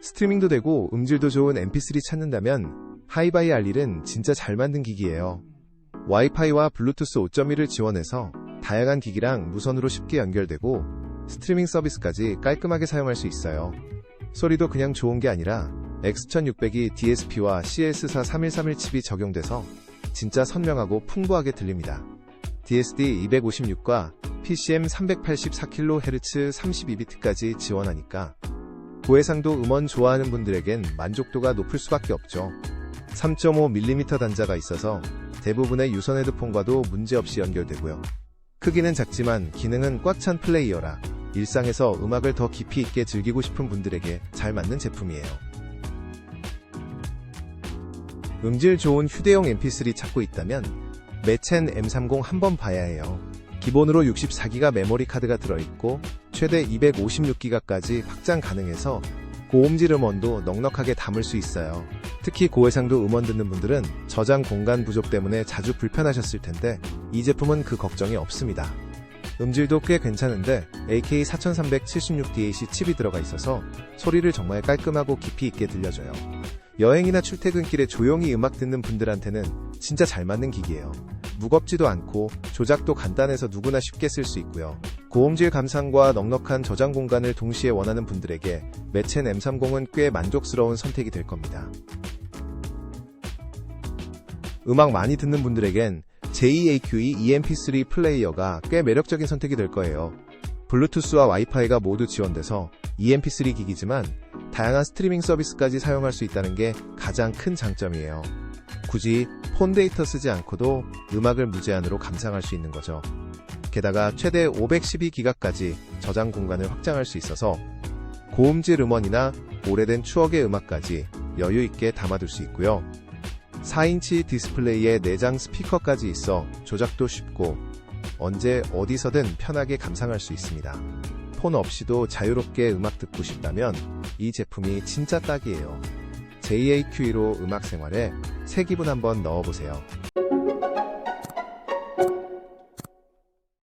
스트리밍도 되고 음질도 좋은 mp3 찾는다면 하이바이 알릴은 진짜 잘 만든 기기예요. 와이파이와 블루투스 5.1을 지원해서 다양한 기기랑 무선으로 쉽게 연결되고 스트리밍 서비스까지 깔끔하게 사용할 수 있어요. 소리도 그냥 좋은 게 아니라 X1600이 DSP와 CS4 3131 칩이 적용돼서 진짜 선명하고 풍부하게 들립니다. DSD 256과 PCM 384kHz 32비트까지 지원하니까 고해상도 음원 좋아하는 분들에겐 만족도가 높을 수밖에 없죠. 3.5mm 단자가 있어서 대부분의 유선 헤드폰과도 문제없이 연결되고요. 크기는 작지만 기능은 꽉 찬 플레이어라 일상에서 음악을 더 깊이 있게 즐기고 싶은 분들에게 잘 맞는 제품이에요. 음질 좋은 휴대용 mp3 찾고 있다면 매첸 M30 한번 봐야 해요. 기본으로 64기가 메모리 카드가 들어있고 최대 256기가까지 확장 가능해서 고음질 음원도 넉넉하게 담을 수 있어요. 특히 고해상도 음원 듣는 분들은 저장 공간 부족 때문에 자주 불편하셨을 텐데 이 제품은 그 걱정이 없습니다. 음질도 꽤 괜찮은데 AK4376DAC 칩이 들어가 있어서 소리를 정말 깔끔하고 깊이 있게 들려줘요. 여행이나 출퇴근길에 조용히 음악 듣는 분들한테는 진짜 잘 맞는 기기예요. 무겁지도 않고 조작도 간단해서 누구나 쉽게 쓸 수 있고요. 고음질 감상과 넉넉한 저장 공간을 동시에 원하는 분들에게 매첸 M30은 꽤 만족스러운 선택이 될 겁니다. 음악 많이 듣는 분들에겐 JAQE EMP3 플레이어가 꽤 매력적인 선택이 될 거예요. 블루투스와 와이파이가 모두 지원돼서 EMP3 기기지만 다양한 스트리밍 서비스까지 사용할 수 있다는 게 가장 큰 장점이에요. 굳이 폰 데이터 쓰지 않고도 음악을 무제한으로 감상할 수 있는 거죠. 게다가 최대 512기가까지 저장 공간을 확장할 수 있어서 고음질 음원이나 오래된 추억의 음악까지 여유 있게 담아둘 수 있고요. 4인치 디스플레이에 내장 스피커까지 있어 조작도 쉽고 언제 어디서든 편하게 감상할 수 있습니다. 폰 없이도 자유롭게 음악 듣고 싶다면 이 제품이 진짜 딱이에요. JAQE로 음악 생활에 새 기분 한번 넣어보세요.